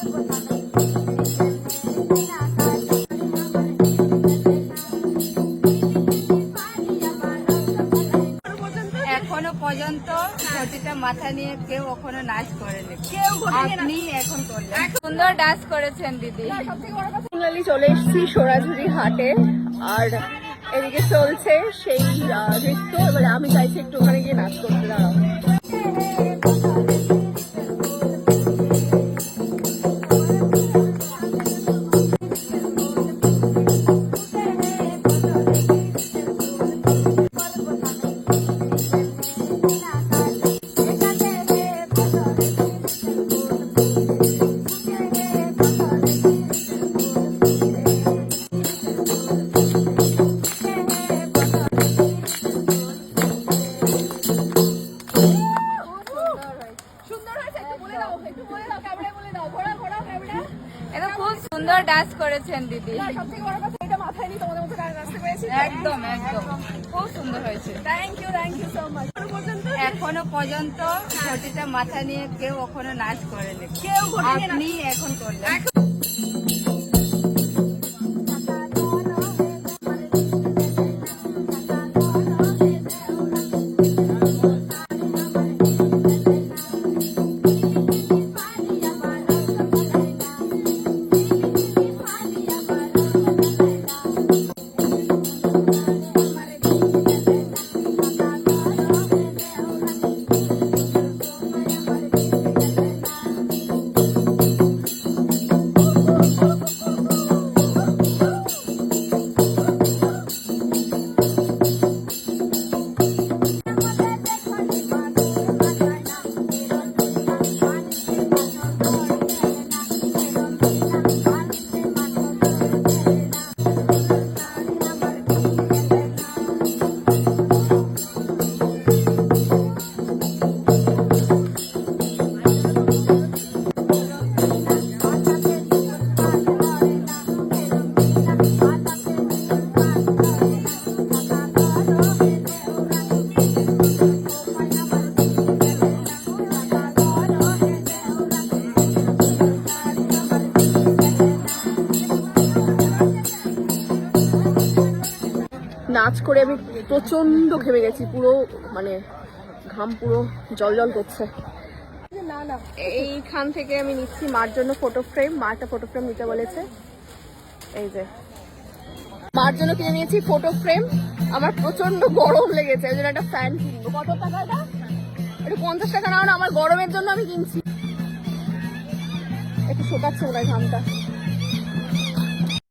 এখনও পর্যন্ত ঘটিটা মাথা নিয়ে কেউ ওখানে নাচ করেনি। আপনি এখন করলেন। সুন্দর ডান্স করেছেন দিদি। চলে এসেছি সোনাঝুরি হাটে। আর এদিকে চলছে সেই নৃত্য। এবারে আমি চাইছি একটু ওখানে গিয়ে নাচ করতে দাঁড়াও এটা খুব সুন্দর ডান্স করেছেন দিদি একদম একদম। খুব সুন্দর হয়েছে। Thank you thank you so much এখনও পর্যন্ত ঘটিটা মাথা নিয়ে কেউ ওখানে নাচ করেনি। কেউ আপনি এখন করলেন। নাচ করে আমি প্রচণ্ড ঘেমে গেছি পুরো মানে ঘাম পুরো জল জল করছে। এইখান থেকে আমি নিচ্ছি মার জন্য ফটো ফ্রেম মা একটা ফটো ফ্রেম নিতে বলেছে। এই যে। মার জন্য কিনে নিয়েছি ফটো ফ্রেম আমার প্রচণ্ড গরম লেগেছে ওই জন্য একটা ফ্যান কিনবো। কত টাকা এটা? একটু পঞ্চাশ টাকা নাও না আমার গরমের জন্য আমি কিনছি। একটু শোকাচ্ছে ওটাই ঘামটা।